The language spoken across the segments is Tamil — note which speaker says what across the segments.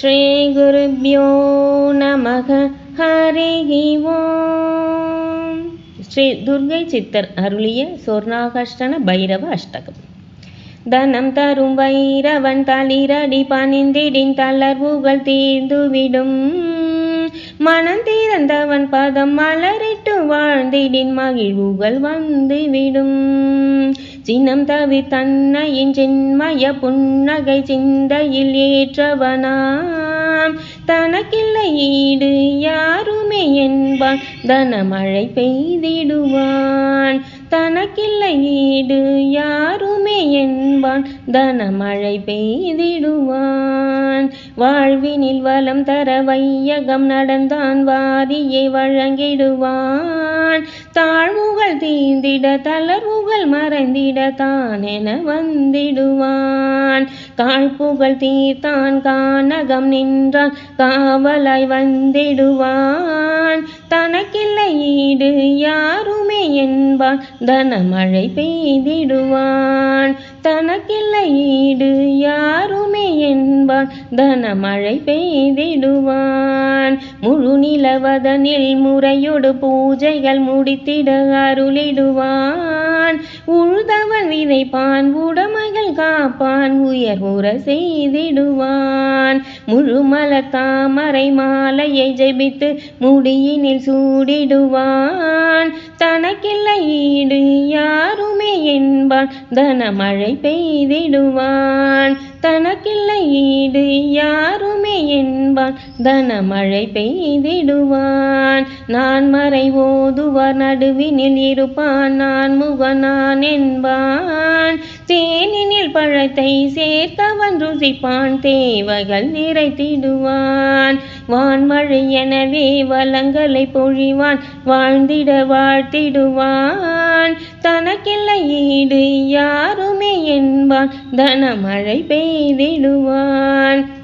Speaker 1: ஸ்ரீகுருभ्यो நமக. ஹரிஹி ஓம். ஸ்ரீ துர்கை சித்தர் அருளிய சொர்ணாகஷ்டன பைரவ அஷ்டகம். தனம் தரும் வைரவன் தளிரடி பணிந்திடின் தளர்வுகள் தீர்ந்துவிடும் மனம் தீரந்தவன் பதம் மலரிட்டு வாழ்ந்திடின் மகிழ்வுகள் வந்துவிடும் சினம் தவி தன்னையின் சின்மய புன்னகை சிந்தையில் ஏற்றவனாம். தனக்கில்லை ஈடு யாருமே என்பான். தனமழை பெய்திடுவான். தனக்கில்லை ஈடு யாருமே என்பான். தனமழை பெய்திடுவான். வாழ்வினில் வளம் தர வையகம் நடந்தான். வாரியை வழங்கிடுவான். தாழ்வுகள் தீந்திட தளர்வுகள் மறைந்திட தான் என வந்திடுவான். காழ்ப்புகள் தீர்த்தான். கானகம் நின்றான் காவலாய் வந்திடுவான். தன் ஈடு யாருமே என்பான். தனமழை பெய்திடுவான். தனக்கில்லை ஈடு என்பான் தனமழை பெய்திடுவான். முழு நிலவதனில் முறையொடு பூஜைகள் முடித்திட அருளிடுவான். உழுதவன் விதைப்பான் உடமைகள் காப்பான் உயர் உற செய்திடுவான். முழுமலர் தாமரை மாலையை ஜெபித்து முடியினில் சூடிடுவான். தனக்கில்லை ஈடு யாருமே என்பான். தனமழை பெய்திடுவான். தனக்கில்லை ஈடு இது யாருமே என்பான் தனமழை பெய்திடுவான் நான் மறை ஓதுவார் நடுவினில் இருப்பான் நான் முகனான் என்பான். தேனினில் பழத்தை சேர்த்தவன் ருசிப்பான் தேவைகள் நிறைத்திடுவான். வான்மழை எனவே வளங்களை பொழிவான் வாழ்ந்திட வாழ்த்திடுவான். தனக்கில்லை ஈடு யாருமே என்பான் தனமழை பெய்திடுவான்.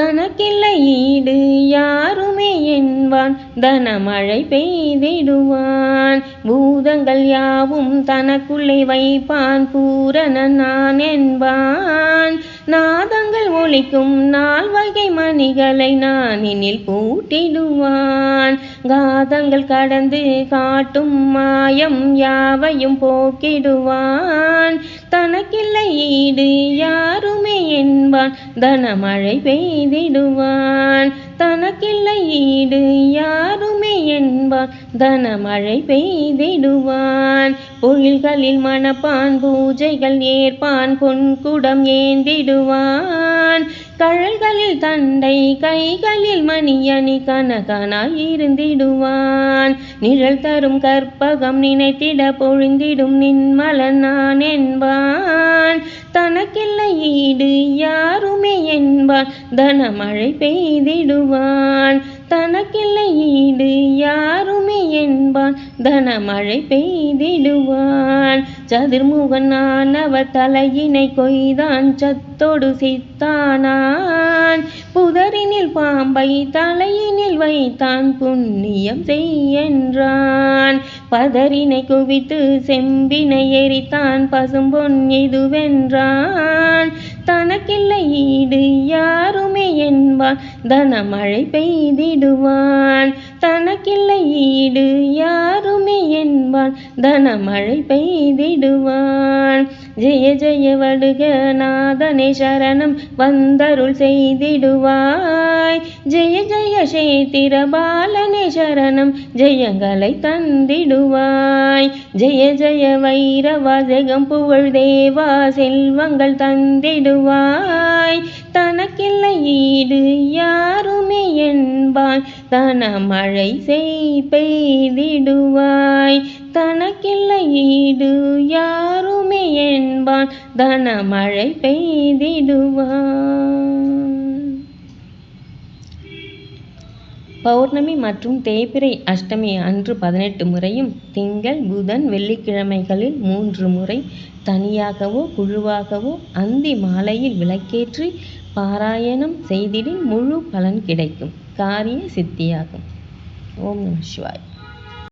Speaker 1: தனக்கில்லை ஈடு யாருமே என்பான். தனமழை பெய்திடுவான். பூதங்கள் யாவும் தனக்குள்ளே வைப்பான். பூரண நான் என்பான். நாதங்கள் ஒழிக்கும் நால் வகை மணிகளை நானினில் பூட்டிடுவான். காதங்கள் கடந்து காட்டும் மாயம் யாவையும் போக்கிடுவான். தனக்கில்லை ஈடு யாருமே என்பான். தனமழை பெய்திடுவான். தனக்கில்லை ஈடு யாருமே என்பான். தனமழை பெய்திடுவான். பொழில்களில் மணப்பான் பூஜைகள் ஏற்பான் பொன்குடம் ஏந்திடுவான். கழல்களில் தண்டை கைகளில் மணியணி கனகனாய் இருந்திடுவான். நிழல் தரும் கற்பகம் நினைத்திட பொழிந்திடும் நின்மலன் நான் என்பான். தனக்கில்லை ஈடு யாருமே என்பான். தனமழை பெய்திடுவான். தனக்கில்லை ஈடு யாருமே என்பான் தனமழை பெய்திடுவான். சதுர்முகன் ஆனவர் தலையினை கொய்தான் சத்தோடு சித்தானான். புதரினில் பாம்பை தலையினில் வைத்தான் புண்ணியம் செய்யென்றான். பதரினை குவித்து செம்பினை எரித்தான் பசும்பொன் இதுவென்றான் தனக்கில்லை ஈடு யாருமே என்பான் தனமழை பெய்திடுவான் தனக்கில்லை ஈடு யாருமே என்பான் தனமழை பெய்திடுவான் ஜெய ஜெய வடுக நாதனை சரணம் வந்தருள் செய்திடுவாய். ஜெய ஜெய சேத்திர பாலனை சரணம் ஜெயங்களை தந்திடுவாய். ஜெய ஜெய வைரவா ஜெகம் புகழ் தேவா செல்வங்கள் தந்திடுவாய். தனக்கில்லை ஈடு யாருமே என்பான் தனமழை செய் பெய்திடுவாய். தனக்கில்லை ஈடு யாருமே என்பான். தனமழை பெய்திடுவான். பௌர்ணமி மற்றும் தேய்பிறை அஷ்டமி அன்று பதினெட்டு முறையும் திங்கள் புதன் வெள்ளிக்கிழமைகளில் மூன்று முறை தனியாகவோ குழுவாகவோ அந்தி மாலையில் விளக்கேற்றி பாராயணம் செய்திடின் முழு பலன் கிடைக்கும். காரிய சித்தியாகும். ஓம் நம சிவாய்.